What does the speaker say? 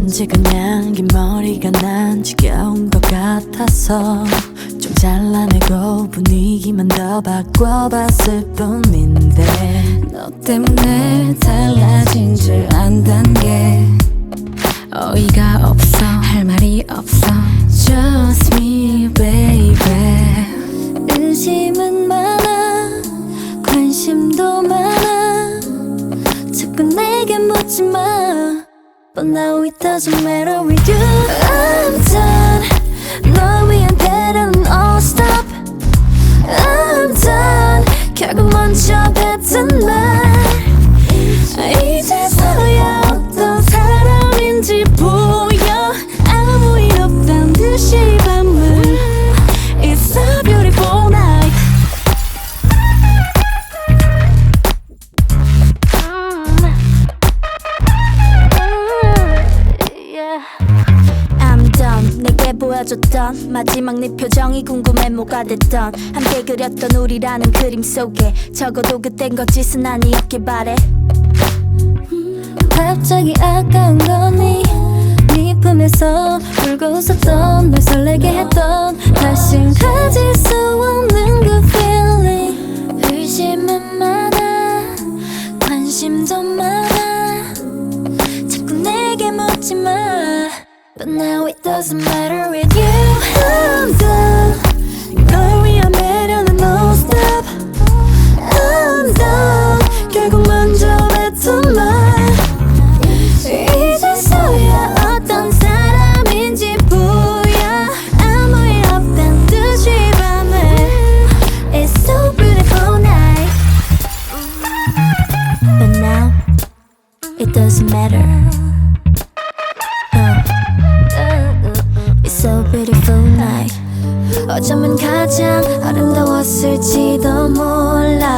왠지 그냥 긴 머리가 난 지겨운 것 같아서 좀 잘라내고 분위기만 더 바꿔봤을 뿐인데 너 때문에 달라진 줄 안단 게 어이가 없어. 할 말이 없어. Just me baby. 의심은 많아. 관심도 많아. 자꾸 내게 묻지 마 But now it doesn't matter with you I'm done 널 위한 배려는 all stop I'm done 결국 먼저 뱉은 Done 내게 보여줬던 마지막 네 표정이 궁금해 뭐가 됐던 함께 그렸던 우리라는 그림 속에 적어도 그땐 거짓은 아니었길 바래. 갑자기 아까운 거니? 네 품에서 울고 웃었던 널 설레게 했던 다신 가질 수 없는 그 feeling. 의심은 많아 관심도 많아. 자꾸 내게 묻지 마 But now it doesn't matter with you I'm done 널 위한 배려는 no stop I'm done 결국 먼저 뱉은 말 이제서야 어떤 사람인지 보여 아무 일 없단 듯이 밤을 It's so beautiful night But now it doesn't matter 어쩌면 가장 아름다웠을지도 몰라